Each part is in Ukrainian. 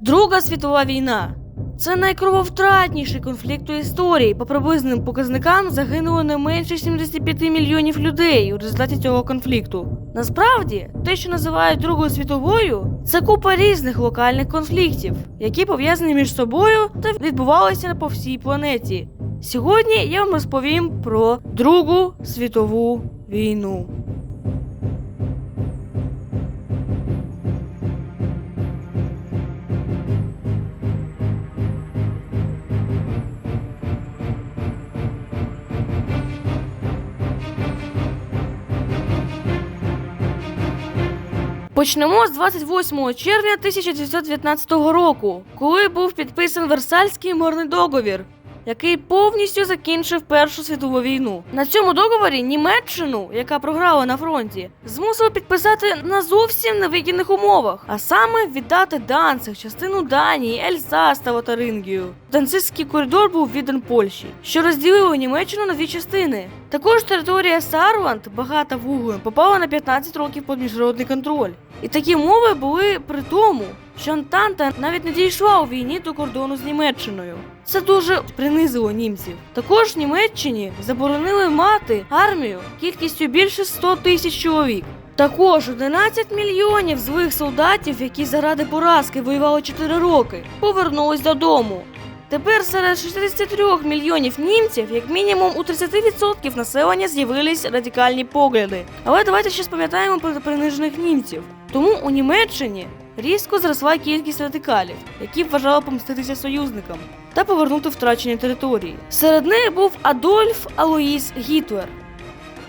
Друга світова війна. Це найкрововтратніший конфлікт у історії. По приблизним показникам загинуло не менше 75 мільйонів людей у результаті цього конфлікту. Насправді, те, що називають Другою світовою, це купа різних локальних конфліктів, які пов'язані між собою та відбувалися по всій планеті. Сьогодні я вам розповім про Другу світову війну. Почнемо з 28 червня 1919 року, коли був підписаний Версальський мирний договір, який повністю закінчив Першу світову війну. На цьому договорі Німеччину, яка програла на фронті, змусили підписати на зовсім невигідних умовах, а саме віддати Данциг, частину Данії, Ельзас та Лотарингію. Данцизький коридор був віддан Польщі, що розділило Німеччину на дві частини. Також територія Сарланд, багата вуглем, попала на 15 років під міжнародний контроль. І такі мови були при тому, що Антанта навіть не дійшла у війні до кордону з Німеччиною. Це дуже принизило німців. Також Німеччині заборонили мати армію кількістю більше 100 тисяч чоловік. Також 11 мільйонів злих солдатів, які заради поразки воювали 4 роки, повернулись додому. Тепер серед 63 мільйонів німців, як мінімум у 30% населення з'явились радикальні погляди. Але давайте ще спам'ятаємо про принижених німців. Тому у Німеччині різко зросла кількість радикалів, які вважали помститися союзникам та повернути втрачені території. Серед них був Адольф Алоїс Гітлер.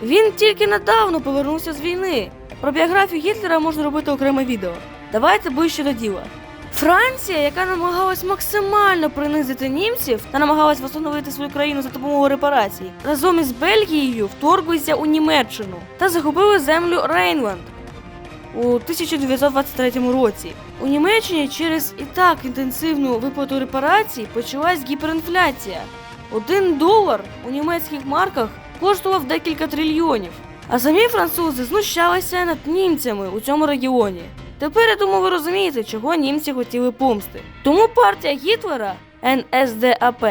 Він тільки недавно повернувся з війни. Про біографію Гітлера можна робити окреме відео. Давайте ближче до діла. Франція, яка намагалась максимально принизити німців та намагалась встановити свою країну за допомогою репарацій, разом із Бельгією вторглися у Німеччину та захопили землю Рейнланд у 1923 році. У Німеччині через і так інтенсивну виплату репарацій почалась гіперінфляція. Один долар у німецьких марках коштував декілька трильйонів. А самі французи знущалися над німцями у цьому регіоні. Тепер я думаю, ви розумієте, чого німці хотіли помсти. Тому партія Гітлера НСДАП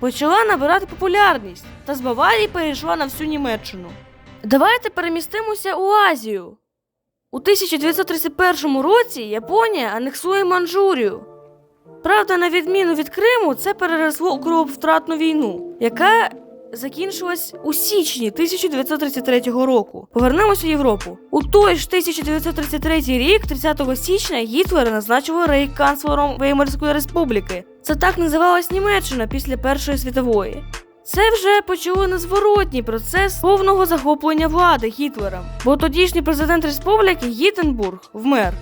почала набирати популярність та з Баварії перейшла на всю Німеччину. Давайте перемістимося у Азію. У 1931 році Японія анексує Манчжурію. Правда, на відміну від Криму, це переросло у крововтратну війну, яка закінчилась у січні 1933 року. Повернемось у Європу. У той ж 1933 рік, 30 січня, Гітлера назначили рейхканцлером Веймарської республіки. Це так називалась Німеччина після Першої світової. Це вже почало незворотній процес повного захоплення влади Гітлером, бо тодішній президент республіки Гітенбург вмер.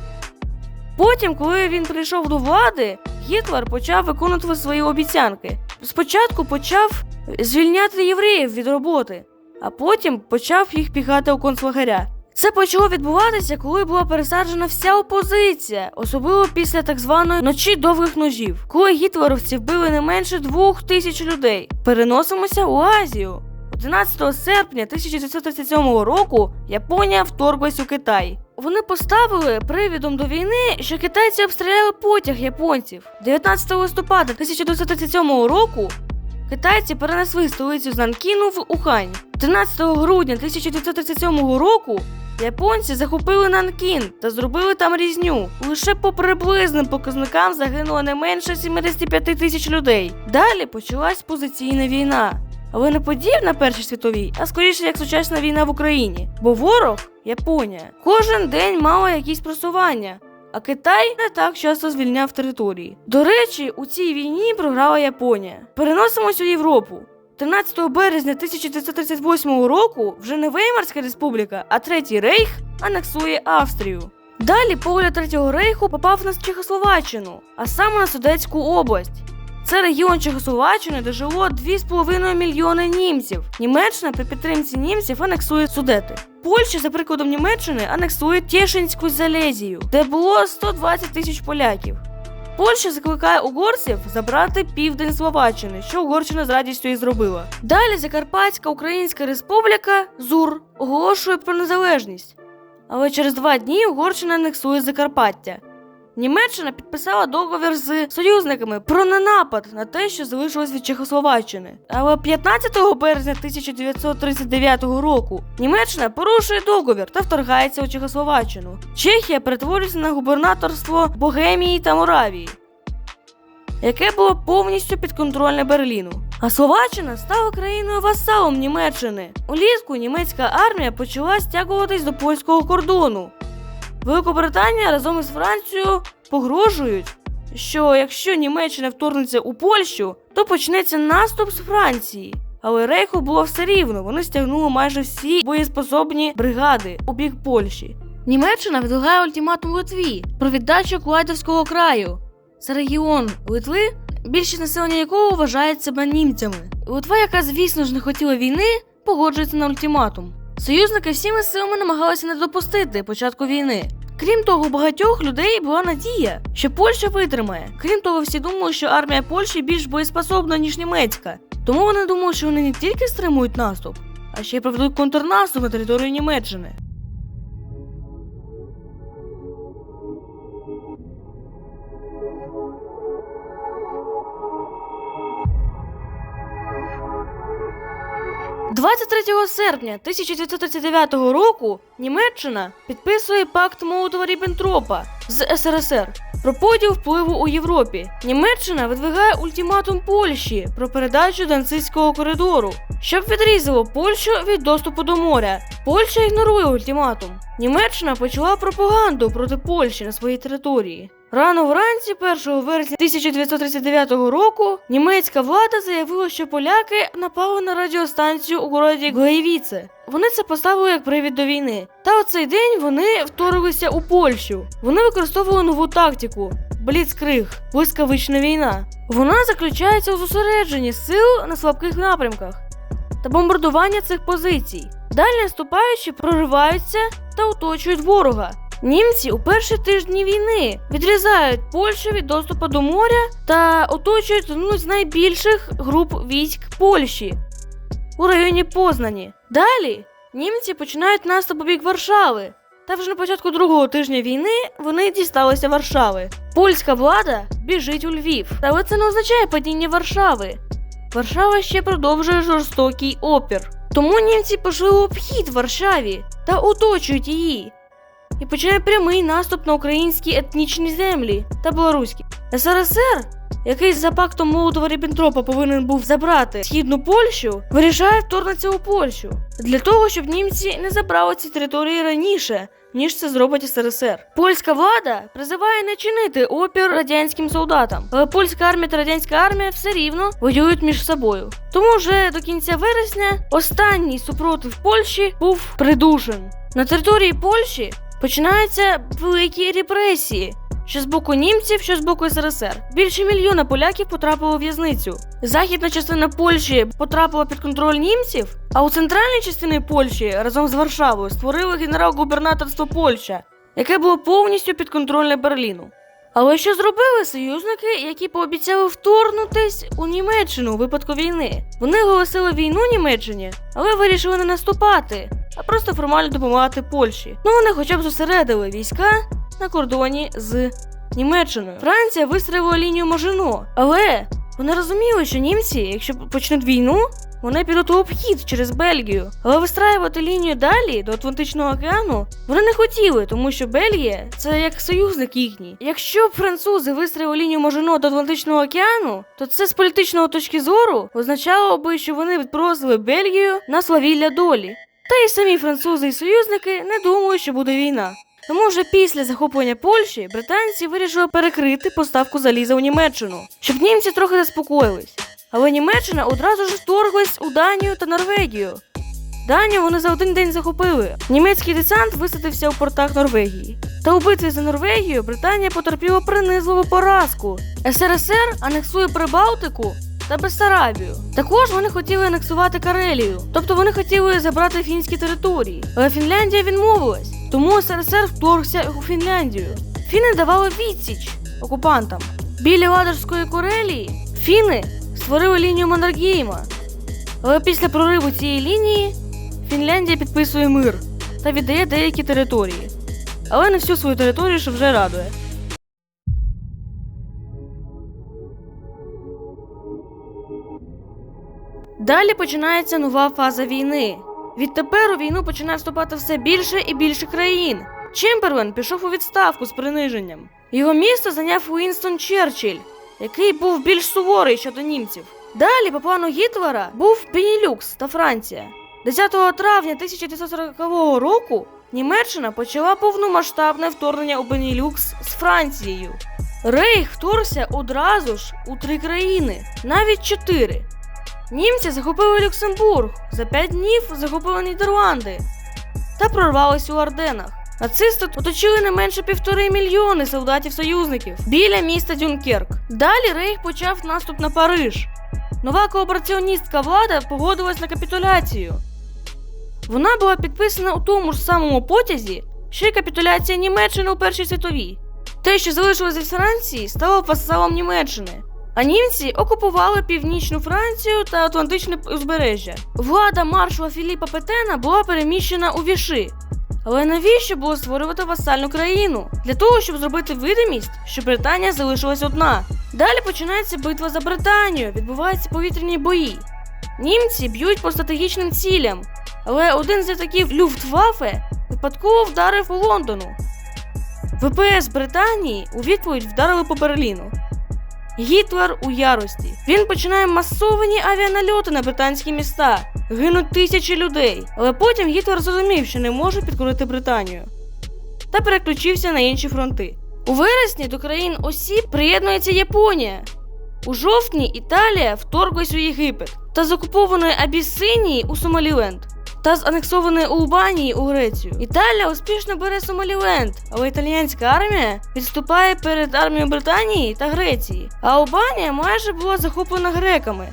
Потім, коли він прийшов до влади, Гітлер почав виконувати свої обіцянки. Спочатку почав звільняти євреїв від роботи, а потім почав їх піхати у концлагеря. Це почало відбуватися, коли була пересаджена вся опозиція, особливо після так званої ночі довгих ножів, коли гітлеровці вбили не менше двох тисяч людей. Переносимося у Азію. 11 серпня 1937 року Японія вторглась у Китай. Вони поставили привідом до війни, що китайці обстріляли потяг японців. 19 листопада 1937 року китайці перенесли столицю з Нанкіну в Ухань. 13 грудня 1937 року японці захопили Нанкін та зробили там різню. Лише по приблизним показникам загинуло не менше 75 тисяч людей. Далі почалась позиційна війна. Але не подібна на Першій світовій, а скоріше як сучасна війна в Україні. Бо ворог Японія кожен день мала якісь просування. А Китай не так часто звільняв території. До речі, у цій війні програла Японія. Переносимось у Європу. 13 березня 1938 року вже не Веймарська республіка, а Третій Рейх анексує Австрію. Далі погляд Третього рейху попав на Чехословаччину, а саме на Судетську область. Це регіон Чехословаччини, де жило 2,5 мільйони німців. Німеччина при підтримці німців анексує Судети. Польща, за прикладом Німеччини, анексує Тєшинську Залезію, де було 120 тисяч поляків. Польща закликає угорців забрати південь Словаччини, що Угорщина з радістю і зробила. Далі Закарпатська Українська Республіка ЗУР оголошує про незалежність. Але через два дні Угорщина анексує Закарпаття. Німеччина підписала договір з союзниками про ненапад на те, що залишилось від Чехословаччини. Але 15 березня 1939 року Німеччина порушує договір та вторгається у Чехословаччину. Чехія перетворюється на губернаторство Богемії та Моравії, яке було повністю підконтрольне Берліну. А Словаччина стала країною васалом Німеччини. Улітку німецька армія почала стягуватись до польського кордону. Великобританія разом із Францією погрожують, що якщо Німеччина вторгнеться у Польщу, то почнеться наступ з Франції. Але Рейху було все рівно, вони стягнули майже всі боєспособні бригади у бік Польщі. Німеччина видвигає ультиматум Литві про віддачу Куайдовського краю. Це регіон Литви, більшість населення якого вважають себе німцями. Литва, яка, звісно ж, не хотіла війни, погоджується на ультиматум. Союзники всіми силами намагалися не допустити початку війни. Крім того, у багатьох людей була надія, що Польща витримає. Крім того, всі думали, що армія Польщі більш боєспособна, ніж німецька. Тому вони думали, що вони не тільки стримують наступ, а ще й проведуть контрнаступ на територію Німеччини. – 23 серпня 1939 року Німеччина підписує пакт Молотова-Ріббентропа з СРСР про поділ впливу у Європі. Німеччина видвигає ультиматум Польщі про передачу Данцизького коридору, щоб відрізало Польщу від доступу до моря. Польща ігнорує ультиматум. Німеччина почала пропаганду проти Польщі на своїй території. Рано вранці, 1 вересня 1939 року, німецька влада заявила, що поляки напали на радіостанцію у городі Глейвіце. Вони це поставили як привід до війни. Та у цей день вони вторглися у Польщу. Вони використовували нову тактику Бліцкриг, блискавична війна. Вона заключається у зосередженні сил на слабких напрямках та бомбардування цих позицій. Далі наступаючі прориваються та оточують ворога. Німці у перші тижні війни відрізають Польщу від доступу до моря та оточують одну з найбільших груп військ Польщі у районі Познані. Далі німці починають наступ у бік Варшави. Та вже на початку другого тижня війни вони дісталися Варшави. Польська влада біжить у Львів, але це не означає падіння Варшави. Варшава ще продовжує жорстокий опір. Тому німці пішли у обхід Варшаві та оточують її. І починає прямий наступ на українські етнічні землі та білоруські. СРСР, який за пактом молотова ріббентропа повинен був забрати східну Польщу, вирішає вторгнутися у Польщу для того, щоб німці не забрали ці території раніше, ніж це зробить СРСР. Польська влада призиває не чинити опір радянським солдатам, але польська армія та радянська армія все рівно воюють між собою. Тому вже до кінця вересня останній супротив Польщі був придушен. На території Польщі починаються великі репресії. Що з боку німців, що з боку СРСР. Більше мільйона поляків потрапило у в'язницю. Західна частина Польщі потрапила під контроль німців, а у центральній частині Польщі разом з Варшавою створили генерал-губернаторство Польща, яке було повністю підконтрольне Берліну. Але що зробили союзники, які пообіцяли вторгнутись у Німеччину у випадку війни? Вони оголосили війну Німеччині, але вирішили не наступати, а просто формально допомагати Польщі. Ну вони хоча б зосередили війська на кордоні з Німеччиною. Франція вистрілила лінію Можино, але вони розуміли, що німці, якщо почнуть війну, вони підуть у обхід через Бельгію. Але вистраювати лінію далі до Атлантичного океану вони не хотіли, тому що Бельгія це як союзник їхній. Якщо б французи вистрілили лінію Можино до Атлантичного океану, то це з політичної точки зору означало би, що вони відпросили Бельгію на славілля долі. Та й самі французи і союзники не думали, що буде війна. Тому вже після захоплення Польщі британці вирішили перекрити поставку заліза у Німеччину, щоб німці трохи заспокоїлись. Але Німеччина одразу ж вторглась у Данію та Норвегію. Данію вони за один день захопили. Німецький десант висадився у портах Норвегії. Та у битві за Норвегію Британія потерпіла принизливу поразку. СРСР анексує Прибалтику та Бессарабію. Також вони хотіли анексувати Карелію, тобто вони хотіли забрати фінські території. Але Фінляндія відмовилась, тому СРСР вторгся у Фінляндію. Фіни давали відсіч окупантам. Біля Ладожської Карелії фіни створили лінію Маннергейма. Але після прориву цієї лінії Фінляндія підписує мир та віддає деякі території. Але не всю свою територію, що вже радує. Далі починається нова фаза війни. Відтепер у війну починає вступати все більше і більше країн. Чемберлен пішов у відставку з приниженням. Його місто зайняв Уінстон Черчилль, який був більш суворий щодо німців. Далі по плану Гітлера був Бенілюкс та Франція. 10 травня 1940 року Німеччина почала повномасштабне вторгнення у Бенілюкс з Францією. Рейх вторгся одразу ж у три країни, навіть чотири. Німці захопили Люксембург, за п'ять днів захопили Нідерланди та прорвались у Арденах. Нацисти оточили не менше півтори мільйони солдатів-союзників біля міста Дюнкерк. Далі Рейх почав наступ на Париж. Нова коопераціоністська влада погодилась на капітуляцію. Вона була підписана у тому ж самому потязі, що й капітуляція Німеччини у Першій світовій. Те, що залишилось від Франції, стало васалом Німеччини. А німці окупували північну Францію та Атлантичне узбережжя. Влада маршала Філіпа Петена була переміщена у Віши. Але навіщо було створювати васальну країну? Для того, щоб зробити видимість, що Британія залишилась одна. Далі починається битва за Британію, відбуваються повітряні бої. Німці б'ють по стратегічним цілям, але один з літаків Люфтваффе випадково вдарив по Лондону. ВПС Британії у відповідь вдарили по Берліну. Гітлер у ярості. Він починає масовані авіанальоти на британські міста. Гинуть тисячі людей. Але потім Гітлер зрозумів, що не може підкорити Британію. Та переключився на інші фронти. У вересні до країн осі приєднується Японія. У жовтні Італія вторглась у Єгипет та з окупованої Абісинії у Сомаліленд та з анексованої Албанії у Грецію. Італія успішно бере Сомаліленд, але італіянська армія відступає перед армією Британії та Греції, а Албанія майже була захоплена греками.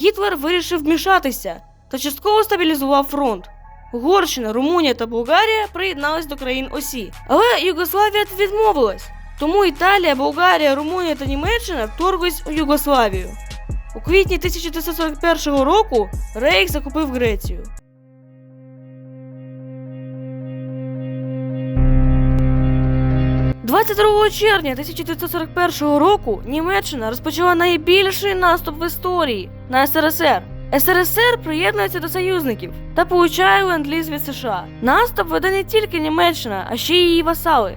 Гітлер вирішив вмішатися та частково стабілізував фронт. Угорщина, Румунія та Болгарія приєднались до країн осі, але Югославія відмовилась. Тому Італія, Болгарія, Румунія та Німеччина вторглись у Югославію. У квітні 1941 року Рейх захопив Грецію. – 22 червня 1941 року Німеччина розпочала найбільший наступ в історії на СРСР. СРСР приєднується до союзників та получає ленд-ліз від США. Наступ веде не тільки Німеччина, а ще й її васали.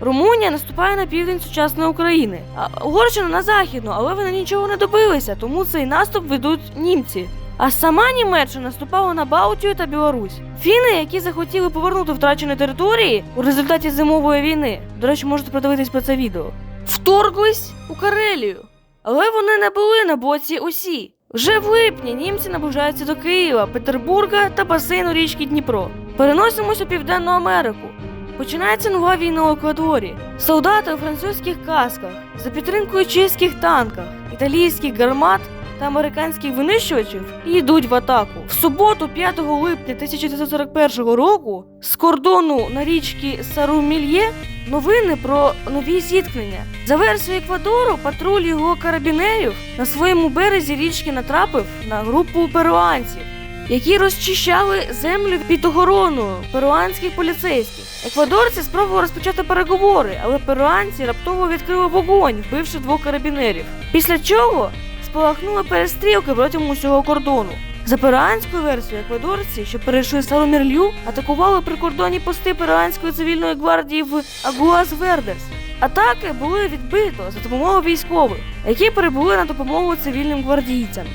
Румунія наступає на південь сучасної України, а Угорщина на західну, але вони нічого не добилися, тому цей наступ ведуть німці. А сама Німеччина наступала на Балтію та Білорусь. Фіни, які захотіли повернути втрачені території у результаті зимової війни, до речі, можете подивитись про це відео, вторглись у Карелію. Але вони не були на боці осі. Вже в липні німці наближаються до Києва, Петербурга та басейну річки Дніпро. Переносимось у Південну Америку. Починається нова війна у Еквадорі. Солдати у французьких касках за підтримкою чеських танках, італійських гармат та американських винищувачів йдуть в атаку. В суботу, 5 липня 1941 року, з кордону на річці Сарумільє новини про нові зіткнення. За версією Еквадору, патруль його карабінерів на своєму березі річки натрапив на групу перуанців. Які розчищали землю під охороною перуанських поліцейських. Еквадорці спробували розпочати переговори, але перуанці раптово відкрили вогонь, вбивши двох карабінерів. Після чого спалахнули перестрілки протягом усього кордону. За перуанською версією, еквадорці, що перейшли Сарумірлю, атакували прикордонні пости перуанської цивільної гвардії в Агуас Вердес. Атаки були відбито за допомогою військових, які прибули на допомогу цивільним гвардійцям.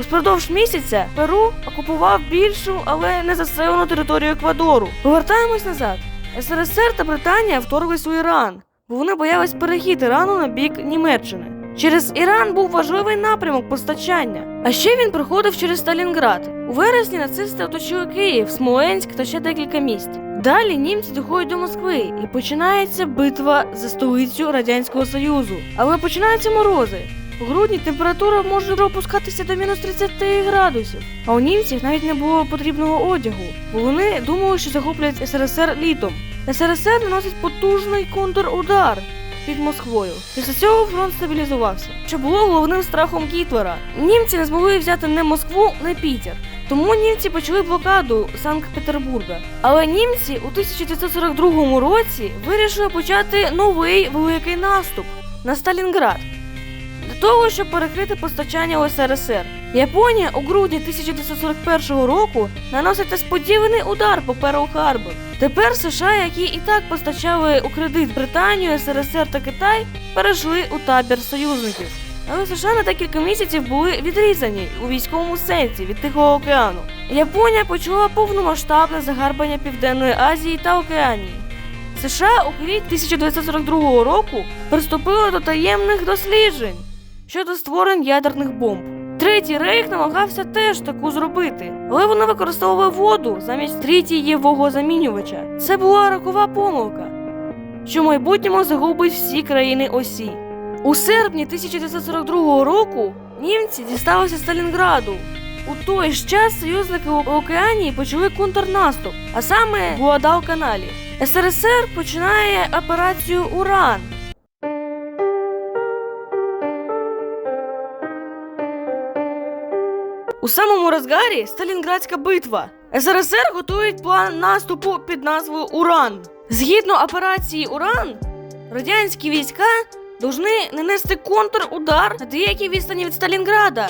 Упродовж місяця Перу окупував більшу, але не заселену територію Еквадору. Повертаємось назад. СРСР та Британія вторглись у Іран, бо вони боялись перехід Ірану на бік Німеччини. Через Іран був важливий напрямок постачання, а ще він проходив через Сталінград. У вересні нацисти оточили Київ, Смоленськ та ще декілька місць. Далі німці доходять до Москви і починається битва за столицю Радянського Союзу. Але починаються морози. У грудні температура може опускатися до мінус 30 градусів. А у німців навіть не було потрібного одягу, бо вони думали, що захоплять СРСР літом. СРСР наносить потужний контрудар під Москвою. Після цього фронт стабілізувався, що було головним страхом Гітлера. Німці не змогли взяти не Москву, не Пітер. Тому німці почали блокаду Санкт-Петербурга. Але німці у 1942 році вирішили почати новий великий наступ на Сталінград для того, щоб перекрити постачання у СРСР. Японія у грудні 1941 року наносить несподіваний удар по Перл Харбор. Тепер США, які і так постачали у кредит Британію, СРСР та Китай, перейшли у табір союзників. Але США на декілька місяців були відрізані у військовому сенсі від Тихого океану. Японія почала повномасштабне загарбання Південної Азії та Океанії. США у квітні 1942 року приступили до таємних досліджень щодо створень ядерних бомб. Третій рейх намагався теж таку зробити, але вони використовували воду замість трітієвого замінювача. Це була рокова помилка, що в майбутньому загубить всі країни осі. У серпні 1942 року німці дісталися Сталінграду. У той ж час союзники у Океанії почали контрнаступ, а саме в Гуадалканалі. СРСР починає операцію Уран. У самому розгарі Сталінградська битва. СРСР готують план наступу під назвою Уран. Згідно операції Уран, радянські війська повинні нанести контрудар на деякій відстані від Сталінграда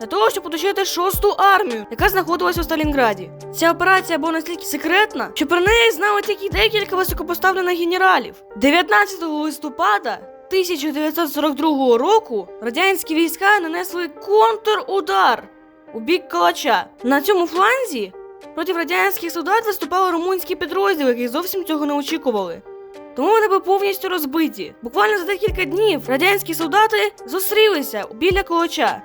для того, щоб оточити шосту армію, яка знаходилась у Сталінграді. Ця операція була настільки секретна, що про неї знали тільки декілька високопоставлених генералів. 19 листопада 1942 року радянські війська нанесли контрудар у бік Калача. На цьому фланзі проти радянських солдат виступали румунські підрозділи, які зовсім цього не очікували. Тому вони були повністю розбиті. Буквально за декілька днів радянські солдати зустрілися біля Калача.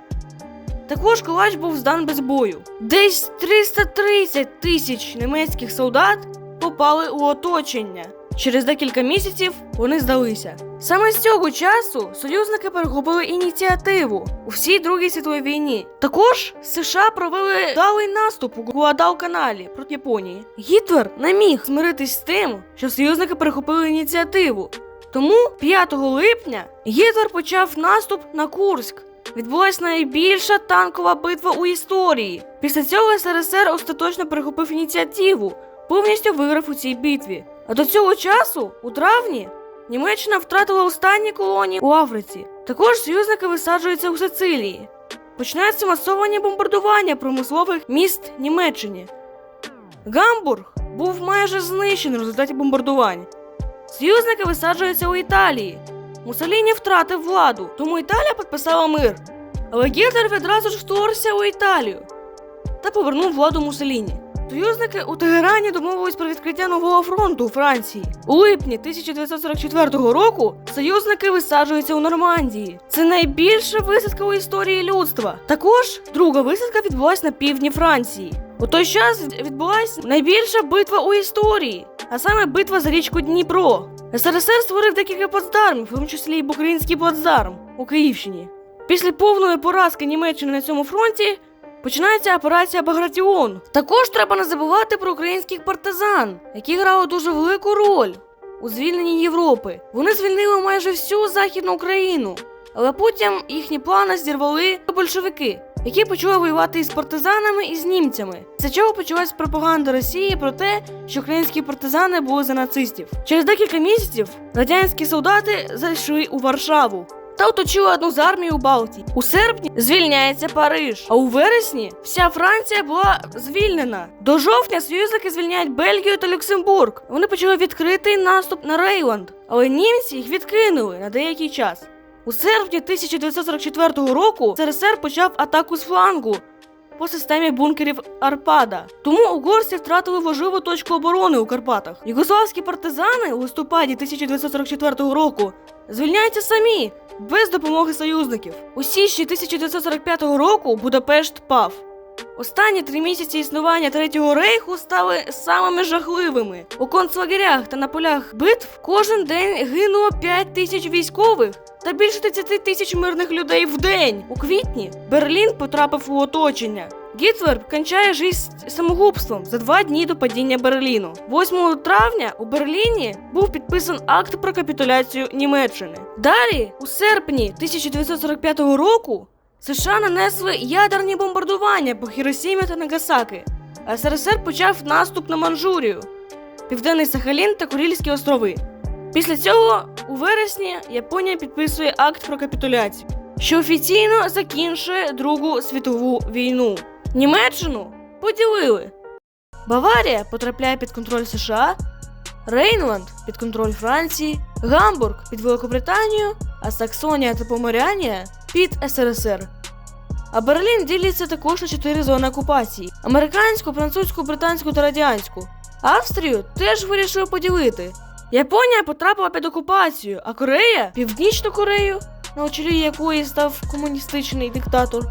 Також Калач був здан без бою. Десь 330 тисяч німецьких солдат попали у оточення. Через декілька місяців вони здалися. Саме з цього часу союзники перехопили ініціативу у всій Другій світовій війні. Також США провели далий наступ у Гуадалканалі проти Японії. Гітлер не міг змиритись з тим, що союзники перехопили ініціативу. Тому 5 липня Гітлер почав наступ на Курськ. Відбулася найбільша танкова битва у історії. Після цього СРСР остаточно перехопив ініціативу, повністю виграв у цій битві. А до цього часу, у травні, Німеччина втратила останні колонії у Африці. Також союзники висаджуються у Сицилії. Починаються масовані бомбардування промислових міст Німеччини. Гамбург був майже знищений в результаті бомбардувань. Союзники висаджуються у Італії. Мусоліні втратив владу, тому Італія підписала мир. Але Гітлер відразу ж вторгся у Італію та повернув владу Мусоліні. Союзники у Тегерані домовились про відкриття нового фронту у Франції. У липні 1944 року союзники висаджуються у Нормандії. Це найбільша висадка у історії людства. Також друга висадка відбулася на півдні Франції. У той час відбулася найбільша битва у історії, а саме битва за річку Дніпро. СРСР створив декілька плацдармів, в тому числі і Букринський плацдарм у Київщині. Після повної поразки Німеччини на цьому фронті починається операція Багратіон. Також треба не забувати про українських партизан, які грали дуже велику роль у звільненні Європи. Вони звільнили майже всю Західну Україну, але потім їхні плани зірвали большевики. Які почали воювати із партизанами і з німцями. З чого почалась пропаганда Росії про те, що українські партизани були за нацистів. Через декілька місяців радянські солдати зайшли у Варшаву та оточили одну з армій у Балтії. У серпні звільняється Париж, а у вересні вся Франція була звільнена. До жовтня союзники звільняють Бельгію та Люксембург. Вони почали відкритий наступ на Рейланд, але німці їх відкинули на деякий час. У серпні 1944 року СРСР почав атаку з флангу по системі бункерів Арпада. Тому угорці втратили важливу точку оборони у Карпатах. Югославські партизани у листопаді 1944 року звільняються самі без допомоги союзників. У січні 1945 року Будапешт пав. Останні три місяці існування Третього рейху стали самими жахливими. У концлагерях та на полях битв кожен день гинуло 5 тисяч військових та більше 30 тисяч мирних людей в день. У квітні Берлін потрапив у оточення. Гітлер кончає життя самогубством за два дні до падіння Берліну. 8 травня у Берліні був підписан акт про капітуляцію Німеччини. Далі, у серпні 1945 року, США нанесли ядерні бомбардування по Хіросімі та Нагасаки, а СРСР почав наступ на Манчжурію, Південний Сахалін та Курильські острови. Після цього, у вересні, Японія підписує акт про капітуляцію. що офіційно закінчує Другу світову війну. Німеччину поділили. Баварія потрапляє під контроль США, Рейнланд під контроль Франції, Гамбург під Великобританію, а Саксонія та Поморянія під СРСР. А Берлін ділиться також на чотири зони окупації: американську, французьку, британську та радянську. Австрію теж вирішили поділити. Японія потрапила під окупацію, а Корея Північну Корею, на чолі якої став комуністичний диктатор,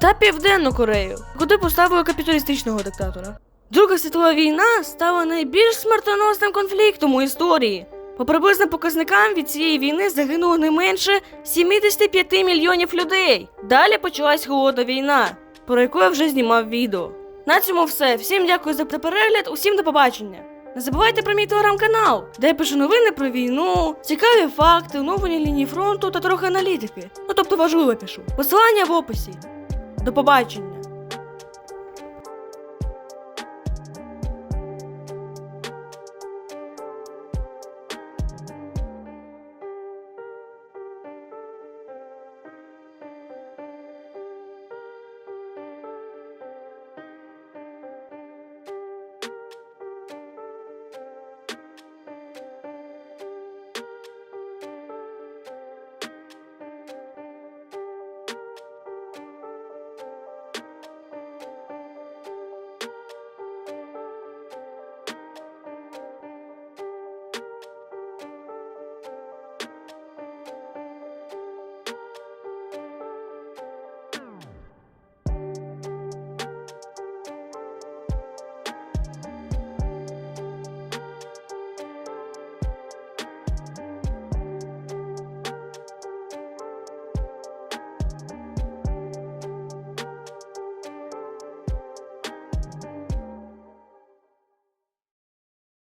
та Південну Корею, куди поставили капіталістичного диктатора. Друга світова війна стала найбільш смертоносним конфліктом у історії. По приблизним показникам від цієї війни загинуло не менше 75 мільйонів людей. Далі почалась холодна війна, про яку я вже знімав відео. На цьому все. Всім дякую за перегляд, усім до побачення. Не забувайте про мій телеграм-канал, де я пишу новини про війну, цікаві факти, оновлені лінії фронту та трохи аналітики. Ну тобто важливо пишу. Посилання в описі. До побачення.